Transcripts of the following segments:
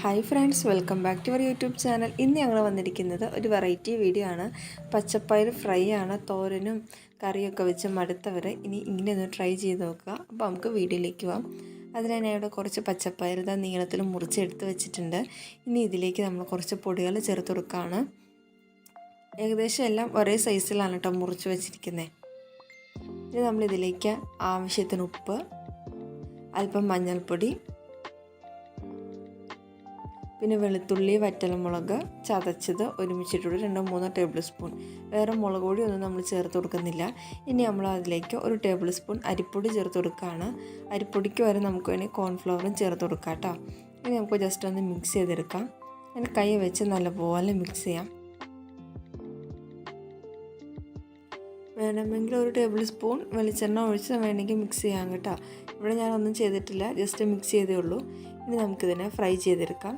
Hi friends welcome back to our YouTube channel ഇന്ന് ഞങ്ങൾ വന്നിരിക്കുന്നത് ഒരു വെറൈറ്റി വീഡിയോ ആണ്. പച്ചപ്പയർ ഫ്രൈ ആണ് തോരനും കറിയൊക്കെ വെച്ച് മടുത്തവർ ഇനി ഇങ്ങനെ ഒന്ന് ട്രൈ ചെയ്ത് നോക്കുക. അപ്പോൾ നമുക്ക് വീഡിയോയിലേക്ക് പോവാം. അതിനായി ഞാൻ ഇവിടെ കുറച്ച് പച്ചപ്പയർ ഇതാ നീളത്തിൽ മുറിച്ചെടുത്ത് വെച്ചിട്ടുണ്ട്. ഇനി ഇതിലേക്ക് നമ്മൾ കുറച്ച് പൊടികൾ ചേർത്ത് കൊടുക്കുകയാണ്. ഏകദേശം എല്ലാം ഒരേ സൈസിലാണ് കേട്ടോ മുറിച്ച് വെച്ചിരിക്കുന്നത് ഇനി നമ്മളിതിലേക്ക് ആവശ്യത്തിന് ഉപ്പ് അല്പം മഞ്ഞൾപ്പൊടി പിന്നെ വെളുത്തുള്ളി വറ്റൽമുളക് ചതച്ചത് ഒരുമിച്ചിട്ടുണ്ട് രണ്ടോ മൂന്നോ ടേബിൾ സ്പൂൺ വേറെ മുളക് പൊടി ഒന്നും നമ്മൾ ചേർത്ത് കൊടുക്കുന്നില്ല. ഇനി നമ്മൾ അതിലേക്ക് ഒരു ടേബിൾ സ്പൂൺ അരിപ്പൊടി ചേർത്ത് കൊടുക്കുകയാണ്. അരിപ്പൊടിക്ക് വരെ നമുക്ക് വേണമെങ്കിൽ കോൺഫ്ലവറും ചേർത്ത് കൊടുക്കാം കേട്ടോ. ഇനി നമുക്ക് ജസ്റ്റ് ഒന്ന് മിക്സ് ചെയ്തെടുക്കാം. അതിന് കൈ വെച്ച് നല്ലപോലെ മിക്സ് ചെയ്യാം. വേണമെങ്കിൽ ഒരു ടേബിൾ സ്പൂൺ വെളിച്ചെണ്ണ ഒഴിച്ച് വേണമെങ്കിൽ മിക്സ് ചെയ്യാം കേട്ടോ. ഇവിടെ ഞാനൊന്നും ചെയ്തിട്ടില്ല ജസ്റ്റ് മിക്സ് ചെയ്തേ ഉള്ളൂ. ഇനി നമുക്കിതിനെ ഫ്രൈ ചെയ്തെടുക്കാം.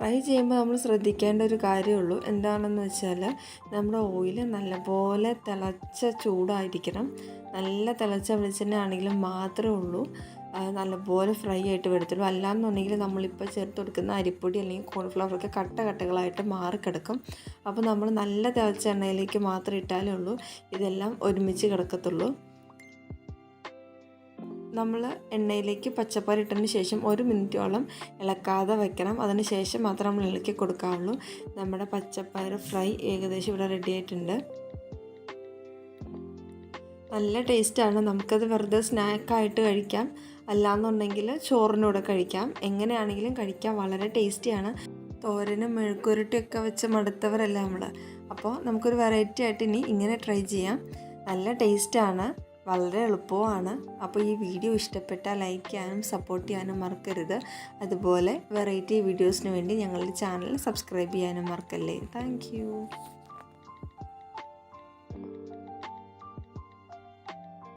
ഫ്രൈ ചെയ്യുമ്പോൾ നമ്മൾ ശ്രദ്ധിക്കേണ്ട ഒരു കാര്യമുള്ളൂ. എന്താണെന്ന് വെച്ചാൽ നമ്മുടെ ഓയിൽ നല്ലപോലെ തിളച്ച ചൂടായിരിക്കണം. നല്ല തിളച്ച വെളിച്ചെണ്ണ ആണെങ്കിലും മാത്രമേ ഉള്ളൂ. നല്ലപോലെ ഫ്രൈ ആയിട്ട് വരത്തുള്ളൂ അല്ലാന്നുണ്ടെങ്കിൽ നമ്മളിപ്പോൾ ചേർത്ത് കൊടുക്കുന്ന അരിപ്പൊടി അല്ലെങ്കിൽ കോൺഫ്ലവർ ഒക്കെ കട്ട കട്ടകളായിട്ട് മാറിക്കിടക്കും. അപ്പോൾ നമ്മൾ നല്ല തിളച്ച എണ്ണയിലേക്ക് മാത്രം ഇട്ടാലേ ഉള്ളൂ. ഇതെല്ലാം ഒരുമിച്ച് കിടക്കത്തുള്ളൂ. നമ്മൾ എണ്ണയിലേക്ക് പച്ചപ്പാരി ഇട്ടതിന് ശേഷം ഒരു മിനിറ്റോളം ഇളക്കാതെ വെക്കണം. അതിന് ശേഷം മാത്രം നമ്മൾ ഇളക്കി കൊടുക്കാവുള്ളൂ. നമ്മുടെ പച്ചപ്പയർ ഫ്രൈ ഏകദേശം ഇവിടെ റെഡി ആയിട്ടുണ്ട്. നല്ല ടേസ്റ്റാണ് നമുക്കത് വെറുതെ സ്നാക്കായിട്ട് കഴിക്കാം. അല്ലാന്നുണ്ടെങ്കിൽ ചോറിനൂടെ കഴിക്കാം. എങ്ങനെയാണെങ്കിലും കഴിക്കാം. വളരെ ടേസ്റ്റിയാണ് തോരനും മെഴുക്കുരുട്ടിയൊക്കെ വെച്ച് മടുത്തവരല്ല നമ്മൾ അപ്പോൾ നമുക്കൊരു വെറൈറ്റി ആയിട്ട് ഇനി ഇങ്ങനെ ട്രൈ ചെയ്യാം. നല്ല ടേസ്റ്റാണ് വളരെ എളുപ്പവുമാണ് അപ്പോൾ ഈ വീഡിയോ ഇഷ്ടപ്പെട്ടാൽ ലൈക്ക് ചെയ്യാനും സപ്പോർട്ട് ചെയ്യാനും മറക്കരുത്. അതുപോലെ വെറൈറ്റി വീഡിയോസിന് വേണ്ടി ഞങ്ങളുടെ ചാനൽ സബ്സ്ക്രൈബ് ചെയ്യാനും മറക്കല്ലേ. താങ്ക്